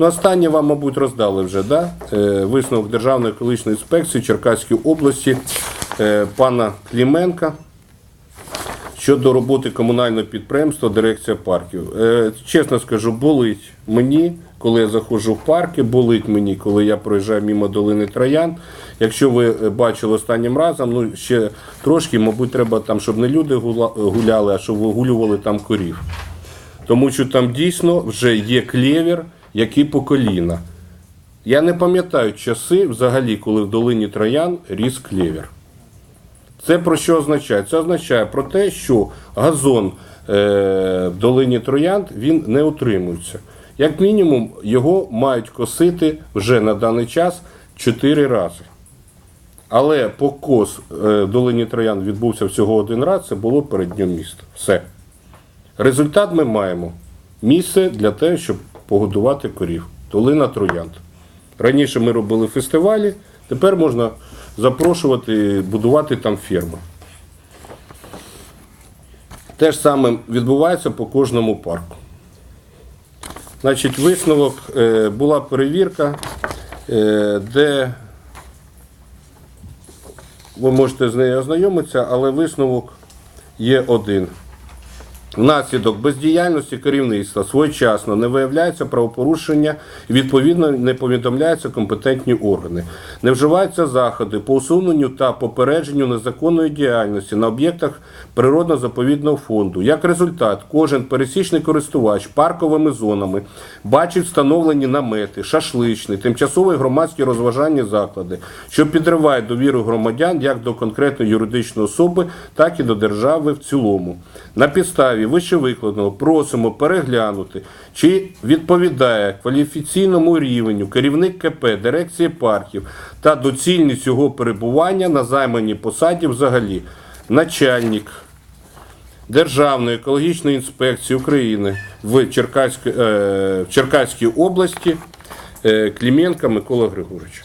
Ну, останнє вам, мабуть, роздали вже, да? Е, висновок Державної екологічної інспекції Черкаської області е, пана Кліменка щодо роботи комунального підприємства Дирекція парків. Е, чесно скажу, болить мені, коли я заходжу в парки, болить мені, коли я проїжджаю мимо долини Троян. Якщо ви бачили останнім разом, ну ще трошки, мабуть, треба там, щоб не люди гуляли, а щоб вигулювали там корів. Тому що там дійсно вже є клєвір, який по коліна. Я не пам'ятаю часи взагалі, коли в долині Троян ріс клєвір. Це про що означає? Це означає про те, що газон е, в долині Троянд він не утримується. Як мінімум, його мають косити вже на даний час 4 рази. Але покос е, в долині Троян відбувся всього один раз, це було перед Днем міста. Все. Результат ми маємо місце для того, щоб погодувати корів. Долина Троянд. Раніше ми робили фестивалі, тепер можна запрошувати, будувати там ферми. Те ж саме відбувається по кожному парку. Значить, висновок е, була перевірка, е, де ви можете з нею ознайомитися, але висновок є один. Внаслідок бездіяльності керівництва своєчасно не виявляється правопорушення і відповідно не повідомляються компетентні органи. Не вживаються заходи по усуненню та попередженню незаконної діяльності на об'єктах природно-заповідного фонду. Як результат, кожен пересічний користувач парковими зонами бачить встановлені намети, шашличні, тимчасові громадські розважальні заклади, що підривають довіру громадян як до конкретної юридичної особи, так і до держави в цілому. На підставі вище викладеного просимо переглянути, чи відповідає кваліфіційному рівню керівник КП, дирекції парків та доцільність його перебування на займаній посаді взагалі. Начальник Державної екологічної інспекції України в Черкаській, е, Черкаській області е, Клименко Микола Григорович.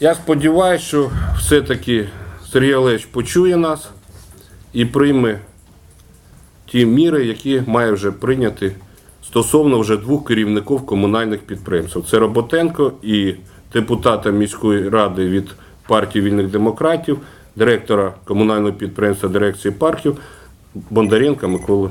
Я сподіваюся, що все-таки Сергій Олегович почує нас і прийме ті міри, які має вже прийняти стосовно вже двох керівників комунальних підприємств. Це Роботенко і депутата міської ради від партії вільних демократів, директора комунального підприємства дирекції парків Бондаренка Миколи